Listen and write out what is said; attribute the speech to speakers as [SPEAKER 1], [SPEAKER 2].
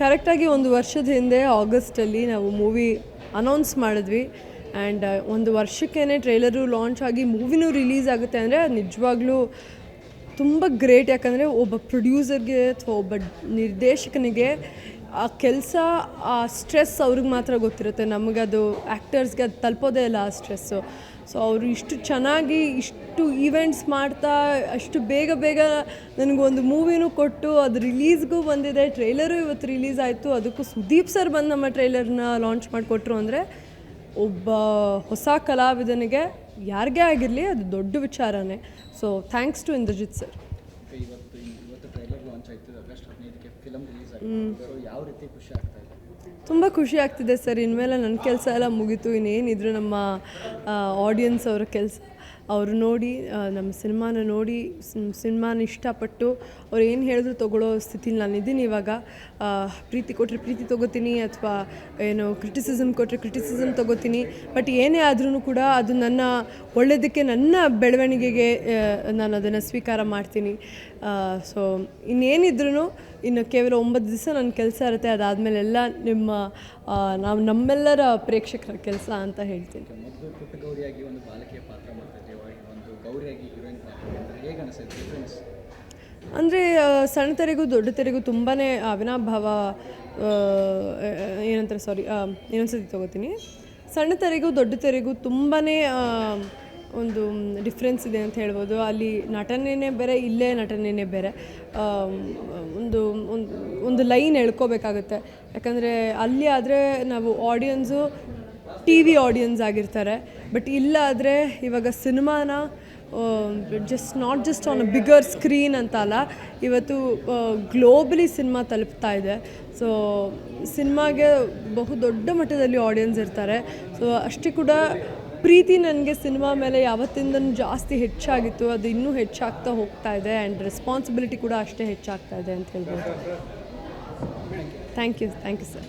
[SPEAKER 1] ಕರೆಕ್ಟಾಗಿ ಒಂದು ವರ್ಷದ ಹಿಂದೆ ಆಗಸ್ಟಲ್ಲಿ ನಾವು ಮೂವಿ ಅನೌನ್ಸ್ ಮಾಡಿದ್ವಿ. ಆ್ಯಂಡ್ ಒಂದು ವರ್ಷಕ್ಕೇ ಟ್ರೈಲರು ಲಾಂಚ್ ಆಗಿ ಮೂವಿನೂ ರಿಲೀಸ್ ಆಗುತ್ತೆ ಅಂದರೆ ಅದು ನಿಜವಾಗ್ಲೂ ತುಂಬ ಗ್ರೇಟ್. ಯಾಕಂದರೆ ಒಬ್ಬ ಪ್ರೊಡ್ಯೂಸರ್ಗೆ ಅಥವಾ ಒಬ್ಬ ನಿರ್ದೇಶಕನಿಗೆ ಆ ಕೆಲಸ, ಆ ಸ್ಟ್ರೆಸ್ ಅವ್ರಿಗೆ ಮಾತ್ರ ಗೊತ್ತಿರುತ್ತೆ. ನಮಗದು ಆ್ಯಕ್ಟರ್ಸ್ಗೆ ಅದು ತಲುಪೋದೇ ಇಲ್ಲ ಆ ಸ್ಟ್ರೆಸ್ಸು. ಸೊ ಅವರು ಇಷ್ಟು ಚೆನ್ನಾಗಿ ಇಷ್ಟು ಈವೆಂಟ್ಸ್ ಮಾಡ್ತಾ, ಅಷ್ಟು ಬೇಗ ಬೇಗ ನನಗೊಂದು ಮೂವಿನೂ ಕೊಟ್ಟು ಅದು ರಿಲೀಸ್ಗೂ ಬಂದಿದೆ. ಟ್ರೈಲರು ಇವತ್ತು ರಿಲೀಸ್ ಆಯಿತು ಅದಕ್ಕೂ ಸುದೀಪ್ ಸರ್ ಬಂದು ನಮ್ಮ ಟ್ರೈಲರ್ನ ಲಾಂಚ್ ಮಾಡಿಕೊಟ್ರು ಅಂದರೆ ಒಬ್ಬ ಹೊಸ ಕಲಾವಿದನಿಗೆ ಯಾರಿಗೇ ಆಗಿರಲಿ ಅದು ದೊಡ್ಡ ವಿಚಾರನೇ. So thanks to Indrajit sir.
[SPEAKER 2] Launch ಆಯ್ತು ಆಗಸ್ಟ್ ಹದಿನೈದಕ್ಕೆ ಫಿಲಮ್ ರಿಲೀಸ್ ಆಗಿದೆ. ಸೊ ಯಾವ ರೀತಿ ಖುಷಿ ಆಗ್ತಾ ಇದೆ?
[SPEAKER 1] ತುಂಬ ಖುಷಿ ಆಗ್ತಿದೆ ಸರ್. ಇನ್ಮೇಲೆ ನನ್ನ ಕೆಲಸ ಎಲ್ಲ ಮುಗೀತು. ಇನ್ನೇನಿದ್ರು ನಮ್ಮ ಆಡಿಯನ್ಸ್ ಅವರ ಕೆಲಸ. ಅವರು ನೋಡಿ ನಮ್ಮ ಸಿನಿಮಾನ ನೋಡಿ ಸಿನಿಮಾನ ಇಷ್ಟಪಟ್ಟು ಅವ್ರು ಏನು ಹೇಳಿದ್ರು ತೊಗೊಳ್ಳೋ ಸ್ಥಿತಿಲಿ ನಾನಿದ್ದೀನಿ ಇವಾಗ. ಪ್ರೀತಿ ಕೊಟ್ಟರೆ ಪ್ರೀತಿ ತೊಗೋತೀನಿ ಅಥವಾ ಏನು ಕ್ರಿಟಿಸಿಸಮ್ ಕೊಟ್ಟರೆ ಕ್ರಿಟಿಸಿಸಮ್ ತೊಗೋತೀನಿ. ಬಟ್ ಏನೇ ಆದ್ರೂ ಕೂಡ ಅದು ನನ್ನ ಒಳ್ಳೆಯದಕ್ಕೆ ನನ್ನ ಬೆಳವಣಿಗೆಗೆ ನಾನು ಅದನ್ನು ಸ್ವೀಕಾರ ಮಾಡ್ತೀನಿ. ಸೊ ಇನ್ನೇನಿದ್ರೂ ಇನ್ನು ಕೇವಲ ಒಂಬತ್ತು ದಿವಸ ನನ್ನ ಕೆಲಸ ಇರುತ್ತೆ. ಅದಾದಮೇಲೆ ಎಲ್ಲ ನಿಮ್ಮ ನಾವು ನಮ್ಮೆಲ್ಲರ ಪ್ರೇಕ್ಷಕರ ಕೆಲಸ ಅಂತ ಹೇಳ್ತೀನಿ. ಅಂದರೆ ಸಣ್ಣ ತೆರೆಗೂ ದೊಡ್ಡ ತೆರೆಗೂ ತುಂಬಾ ಅವಿನಾಭಾವ ಏನಂತಾರೆ ಸಾರಿ ಇನ್ನೊಂದ್ಸತಿ ತೊಗೋತೀನಿ. ಸಣ್ಣ ತೆರೆಗೂ ದೊಡ್ಡ ತೆರೆಗೂ ತುಂಬಾ ಒಂದು ಡಿಫ್ರೆನ್ಸ್ ಇದೆ ಅಂತ ಹೇಳ್ಬೋದು. ಅಲ್ಲಿ ನಟನೆನೇ ಬೇರೆ, ಇಲ್ಲೇ ನಟನೆನೇ ಬೇರೆ. ಒಂದು ಒಂದು ಒಂದು ಲೈನ್ ಎಳ್ಕೋಬೇಕಾಗುತ್ತೆ ಯಾಕಂದರೆ, ಅಲ್ಲಿ ಆದರೆ ನಾವು ಆಡಿಯನ್ಸು ಟಿ ವಿ ಆಡಿಯನ್ಸ್ ಆಗಿರ್ತಾರೆ. ಬಟ್ ಇಲ್ಲಾದರೆ ಇವಾಗ ಸಿನಿಮಾನ just not just on a bigger screen ಅಂತ ಅಲ್ಲ ಇವತ್ತು ಗ್ಲೋಬಲಿ ಸಿನಿಮಾ ತಲುಪ್ತಾ ಇದೆ. ಸೊ ಸಿನಿಮಾಗೆ ಬಹು ದೊಡ್ಡ ಮಟ್ಟದಲ್ಲಿ ಆಡಿಯನ್ಸ್ ಇರ್ತಾರೆ. ಸೊ ಅಷ್ಟೇ ಕೂಡ ಪ್ರೀತಿ ನನಗೆ ಸಿನಿಮಾ ಮೇಲೆ ಯಾವತ್ತಿಂದನೂ ಜಾಸ್ತಿ ಹೆಚ್ಚಾಗಿತ್ತು. ಅದು ಇನ್ನೂ ಹೆಚ್ಚಾಗ್ತಾ ಹೋಗ್ತಾ ಇದೆ ಆ್ಯಂಡ್ ರೆಸ್ಪಾನ್ಸಿಬಿಲಿಟಿ ಕೂಡ ಅಷ್ಟೇ ಹೆಚ್ಚಾಗ್ತಾ ಇದೆ ಅಂತ ಹೇಳ್ಬೋದು. Thank you thank you sir